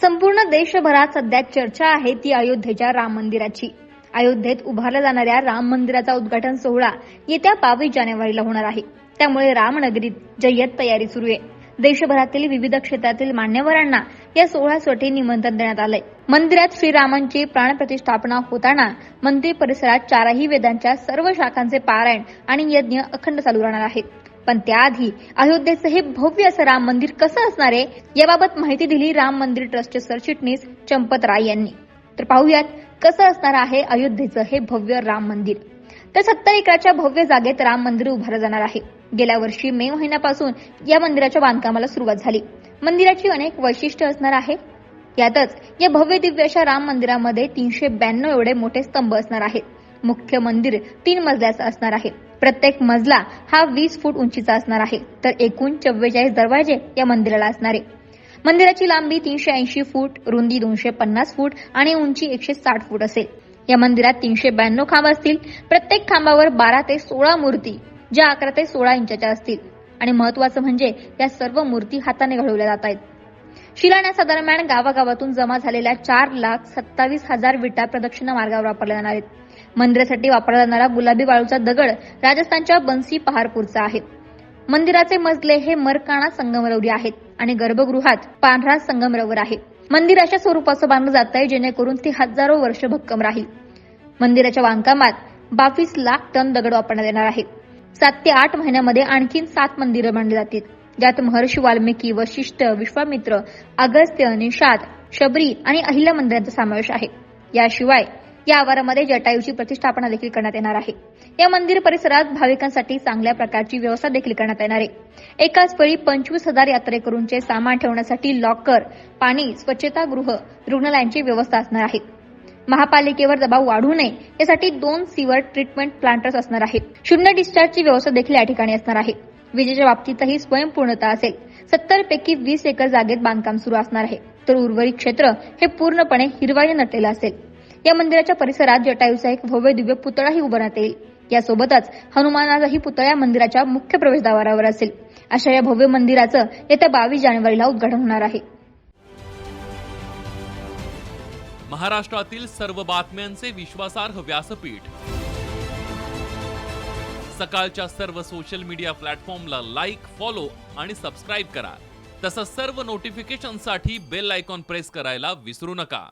संपूर्ण देशभरात सध्या चर्चा आहे ती अयोध्येच्या राम मंदिराची. अयोध्येत उभारल्या जाणाऱ्या राम मंदिराचा उद्घाटन सोहळा येत्या बावीस जानेवारीला होणार आहे. त्यामुळे रामनगरीत जय्यत तयारी सुरू आहे. देशभरातील विविध क्षेत्रातील मान्यवरांना या सोहळ्यासाठी निमंत्रण देण्यात आलंय. मंदिरात श्रीरामांची प्राणप्रतिष्ठापना होताना मंदिर परिसरात चारही वेदांच्या सर्व शाखांचे पारायण आणि यज्ञ अखंड चालू राहणार आहेत पण त्याआधी अयोध्येचं हे भव्य असं राम मंदिर कसं असणार आहे याबाबत माहिती दिली राम मंदिर ट्रस्टचे सरचिटणीस चंपत राय यांनी. तर पाहूयात कसं असणार आहे अयोध्येचं हे भव्य राम मंदिर? तर सत्तर एकराच्या भव्य जागेत राम मंदिर उभारलं जाणार आहे. गेल्या वर्षी मे महिन्यापासून या मंदिराच्या बांधकामाला सुरुवात झाली. मंदिराची अनेक वैशिष्ट्य असणार आहे. यातच या भव्य दिव्य अशा राम मंदिरामध्ये तीनशे ब्याण्णव एवढे मोठे स्तंभ असणार आहेत. मुख्य मंदिर तीन मजल्याचं असणार आहे. प्रत्येक मजला हा वीस फूट उंचीचा असणार आहे. तर एकूण चव्वेचाळीस दरवाजे या मंदिराला असणार आहे. मंदिराची लांबी तीनशे ऐंशी फूट रुंदी दोनशे पन्नास फूट आणि उंची एकशे साठ फूट असेल. या मंदिरात तीनशे ब्याण्णव खांब असतील. प्रत्येक खांबावर बारा ते सोळा मूर्ती ज्या अकरा ते सोळा इंचाच्या असतील. आणि महत्वाचं म्हणजे या सर्व मूर्ती हाताने घडवल्या जात आहेत. शिलान्यासादरम्यान गावागावातून जमा झालेल्या चार लाख सत्तावीस हजार विटा प्रदक्षिणा मार्गावर वापरल्या जाणार आहेत. मंदिरासाठी वापरला जाणारा गुलाबी वाळूचा दगड राजस्थानच्या बन्सी पहारपूरचा आहे. मंदिराचे मजले हे मरकाणा संगमरवरी आहेत आणि गर्भगृहात पांढरा संगमरवर आहे. मंदिर अशा स्वरूपाचं बांधलं जात आहे जेणेकरून ते हजारो वर्ष भक्कम राहील. मंदिराच्या बांधकामात बावीस लाख टन दगड वापरण्यात येणार आहे. सात ते आठ महिन्यामध्ये आणखीन सात मंदिरं बांधली जातील. ज्यात महर्षी वाल्मिकी वशिष्ठ विश्वामित्र अगस्त्य निषाद शबरी आणि अहिल्या मंदिरांचा समावेश आहे. याशिवाय या आवारामध्ये जटायूची प्रतिष्ठापना देखील करण्यात येणार आहे. या मंदिर परिसरात भाविकांसाठी चांगल्या प्रकारची व्यवस्था देखील करण्यात येणार आहे. एकाच वेळी पंचवीस हजार यात्रेकरूंचे सामान ठेवण्यासाठी लॉकर पाणी स्वच्छतागृह रुग्णालयांची व्यवस्था असणार आहे. महापालिकेवर दबाव वाढू नये यासाठी दोन सिवर ट्रीटमेंट प्लांटर्स असणार आहेत. शून्य डिस्चार्जची व्यवस्था देखील या ठिकाणी असणार आहे. विजेच्या बाबतीतही स्वयंपूर्णता असेल. सत्तर पैकी वीस एकर जागेत बांधकाम सुरू असणार आहे. तर उर्वरित क्षेत्र हे पूर्णपणे हिरवाळी नटलेलं असेल. या मंदिराच्या परिसरात जटायूचा एक भव्य दिव्य पुतळाही उभारण्यात येईल यासोबतच हनुमानाचाही पुतळा मंदिराच्या मुख्य प्रवेशद्वारावर असेल. अशा या भव्य मंदिराचं येत्या बावीस जानेवारीला उद्घाटन होणार आहे. महाराष्ट्रातील सर्व बातम्यांचे विश्वासार्ह व्यासपीठ. सकाळच्या सर्व सोशल मीडिया प्लॅटफॉर्मला लाईक फॉलो आणि सबस्क्राईब करा. तसंच सर्व नोटिफिकेशनसाठी बेल आयकॉन प्रेस करायला विसरू नका.